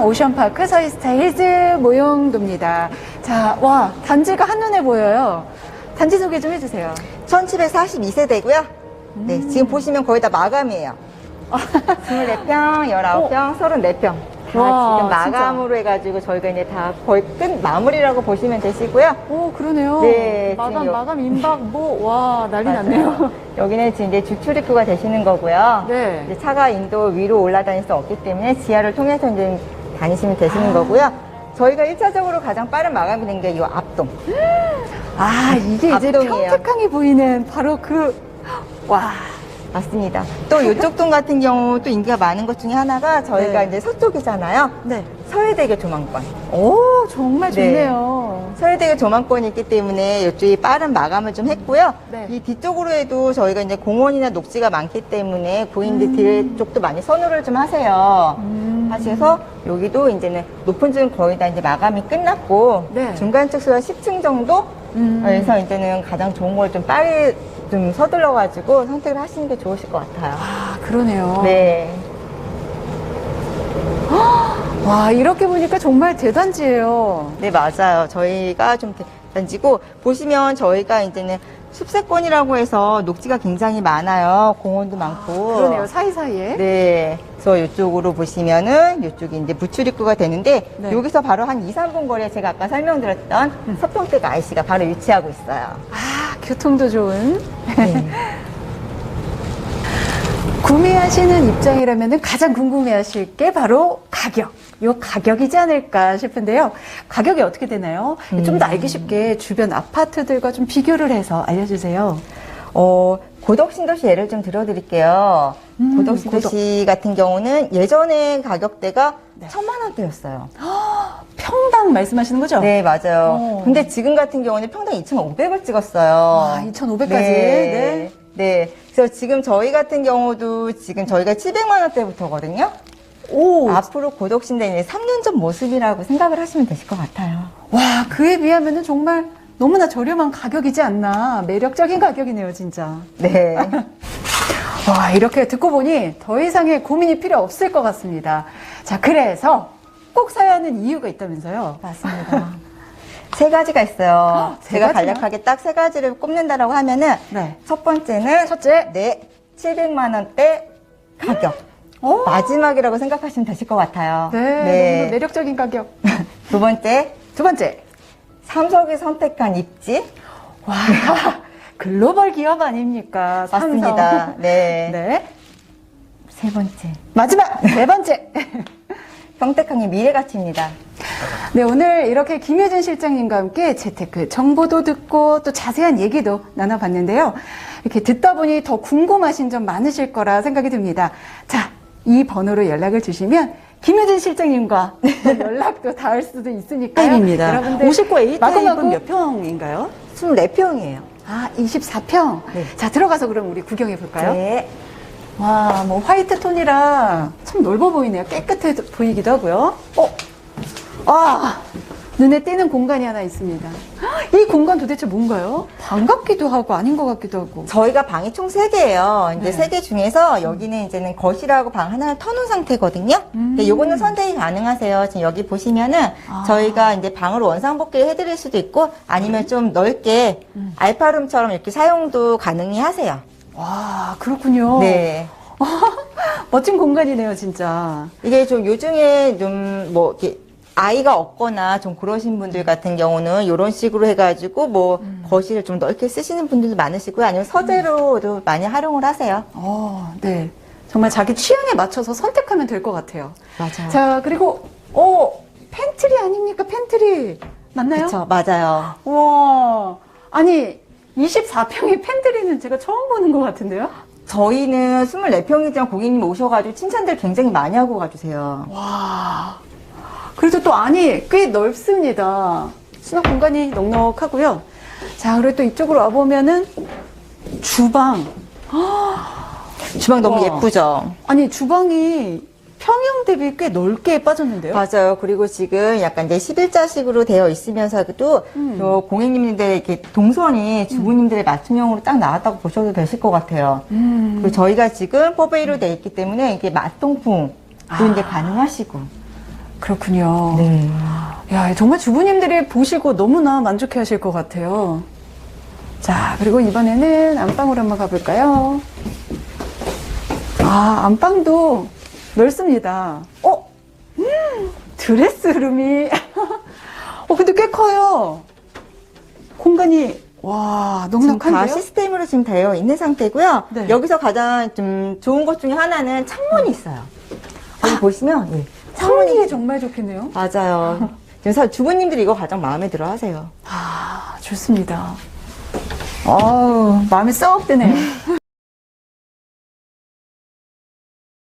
오션파크 서이스타일즈 모형도입니다. 자, 와, 단지가 한눈에 보여요. 단지 소개 좀 해주세요. 1742세대고요. 네, 음. 지금 보시면 거의 다 마감이에요. 24평, 19평, 34평. 다 와, 지금 마감으로 해가지고 저희가 이제 다 거의 끝 마무리라고 보시면 되시고요. 오, 그러네요. 네, 마감, 지금 요- 마감, 임박, 뭐, 와, 난리 났네요. 여기는 지금 이제 주출 입구가 되시는 거고요. 네. 이제 차가 인도 위로 올라다닐 수 없기 때문에 지하를 통해서 이제 다니시면 되시는 거고요. 저희가 1차적으로 가장 빠른 마감이 된 게 이 앞동. 아, 이게 이제 앞동이에요. 평택항이 보이는 바로 그, 와. 맞습니다. 또 이쪽 동 같은 경우 또 인기가 많은 것 중에 하나가 저희가 네. 이제 서쪽이잖아요. 네. 서해대교 조망권. 오, 정말 네. 좋네요. 서해대교 조망권이 있기 때문에 이쪽이 빠른 마감을 좀 했고요. 네. 이 뒤쪽으로 해도 저희가 이제 공원이나 녹지가 많기 때문에 고인들 음. 뒤 쪽도 많이 선호를 좀 하세요. 음. 하셔서 여기도 이제는 높은 층 거의 다 이제 마감이 끝났고 네. 중간 측수가 10층 정도 음. 그래서 이제는 가장 좋은 걸좀 빨리 좀 서둘러 가지고 선택을 하시는 게 좋으실 것 같아요. 아, 그러네요. 네. 와, 이렇게 보니까 정말 대단지예요. 네, 맞아요. 저희가 좀 단지고 보시면 저희가 이제는 숲세권이라고 해서 녹지가 굉장히 많아요. 공원도 많고. 그러네요, 사이사이에. 네. 그래서 이쪽으로 보시면은 이쪽이 이제 부출입구가 되는데 네. 여기서 바로 한 2, 3분 거리에 제가 아까 설명드렸던 서평택 IC가 바로 위치하고 있어요. 아, 교통도 좋은. 네. 구매하시는 입장이라면 가장 궁금해하실 게 바로 가격. 요 가격이지 않을까 싶은데요. 가격이 어떻게 되나요? 좀더 알기 쉽게 주변 아파트들과 좀 비교를 해서 알려주세요. 어, 고덕신도시 예를 좀 들어드릴게요. 음, 고덕신도시 같은 경우는 예전에 가격대가 네. 천만 원대였어요. 평당 말씀하시는 거죠? 네, 맞아요. 어. 근데 지금 같은 경우는 평당 2,500을 찍었어요. 와, 2,500 까지? 네. 네. 그래서 지금 저희 같은 경우도 지금 저희가 700만 원대부터거든요. 오, 앞으로 고독신대는 3년 전 모습이라고 생각을 하시면 되실 것 같아요. 와, 그에 비하면은 정말 너무나 저렴한 가격이지 않나. 매력적인 가격이네요, 진짜. 네. 와, 이렇게 듣고 보니 더 이상의 고민이 필요 없을 것 같습니다. 자, 그래서 꼭 사야 하는 이유가 있다면서요? 맞습니다. 세 가지가 있어요. 세 제가 가지나? 간략하게 딱 세 가지를 꼽는다라고 하면은 네. 첫 번째는 첫째. 네, 700만 원대 가격. 어? 마지막이라고 생각하시면 되실 것 같아요. 네, 너무 매력적인 가격. 두 번째, 두 번째. 삼성이 선택한 입지. 와, 글로벌 기업 아닙니까? 삼성. 맞습니다. 네. 네. 세 번째, 마지막 네 번째. 평택항의 미래 가치입니다. 네, 오늘 이렇게 김효진 실장님과 함께 재테크 정보도 듣고 또 자세한 얘기도 나눠봤는데요. 이렇게 듣다 보니 더 궁금하신 점 많으실 거라 생각이 듭니다. 자, 이 번호로 연락을 주시면 김효진 실장님과 또 연락도 닿을 수도 있으니까요. 타입입니다. 여러분들 59 A 타입은 마구마구 몇 평인가요? 24평이에요. 아, 24평. 네. 자, 들어가서 그럼 우리 구경해 볼까요? 네. 와, 뭐 화이트 톤이라 참 넓어 보이네요. 깨끗해 보이기도 하고요. 어, 아, 눈에 띄는 공간이 하나 있습니다. 헉, 이 공간 도대체 뭔가요? 방 같기도 하고 아닌 것 같기도 하고. 저희가 방이 총 세개예요 이제 네. 세개 중에서 여기는 이제는 거실하고 방 하나를 터놓은 상태거든요. 음. 근데 요거는 선택이 가능하세요. 지금 여기 보시면은 아. 저희가 이제 방을 원상복귀를 해드릴 수도 있고 아니면 좀 넓게 음. 알파룸처럼 이렇게 사용도 가능히 하세요. 와, 그렇군요. 네. 멋진 공간이네요, 진짜. 이게 좀 요즘에 좀 뭐 이렇게 아이가 없거나 좀 그러신 분들 같은 경우는 이런 식으로 해가지고 뭐 음. 거실을 좀 넓게 쓰시는 분들도 많으시고요. 아니면 서재로도 많이 활용을 하세요. 어, 네. 정말 자기 취향에 맞춰서 선택하면 될 것 같아요. 맞아요. 자, 그리고, 어, 팬트리 아닙니까? 팬트리. 맞나요? 그렇죠, 맞아요. 와, 아니 24평의 팬트리는 제가 처음 보는 것 같은데요? 저희는 24평이지만 고객님 오셔가지고 칭찬들 굉장히 많이 하고 가주세요. 와, 그래도 또 안이 꽤 넓습니다. 수납 공간이 넉넉하고요. 자, 그리고 또 이쪽으로 와보면은 주방. 주방 너무 와. 예쁘죠? 아니, 주방이 평형 대비 꽤 넓게 빠졌는데요? 맞아요. 그리고 지금 약간 이제 11자식으로 되어 있으면서도 음. 요 고객님들의 이렇게 동선이 주부님들의 맞춤형으로 딱 나왔다고 보셔도 되실 것 같아요. 음. 그리고 저희가 지금 4베이로 되어 있기 때문에 이게 맛동풍도 아. 이제 가능하시고. 그렇군요. 네. 야, 정말 주부님들이 보시고 너무나 만족해 하실 것 같아요. 자, 그리고 이번에는 안방으로 한번 가볼까요? 아, 안방도 넓습니다. 어? 음, 드레스룸이. 어, 근데 꽤 커요. 공간이, 와, 지금 다 넉넉한데요? 시스템으로 지금 되어 있는 상태고요. 네. 여기서 가장 좀 좋은 것 중에 하나는 창문이 있어요. 여기 보시면 예, 성능이 정말 좋겠네요. 맞아요. 그래서 주부님들이 이거 가장 마음에 들어 하세요. 아, 좋습니다. 어우, 마음이 쏙 드네요.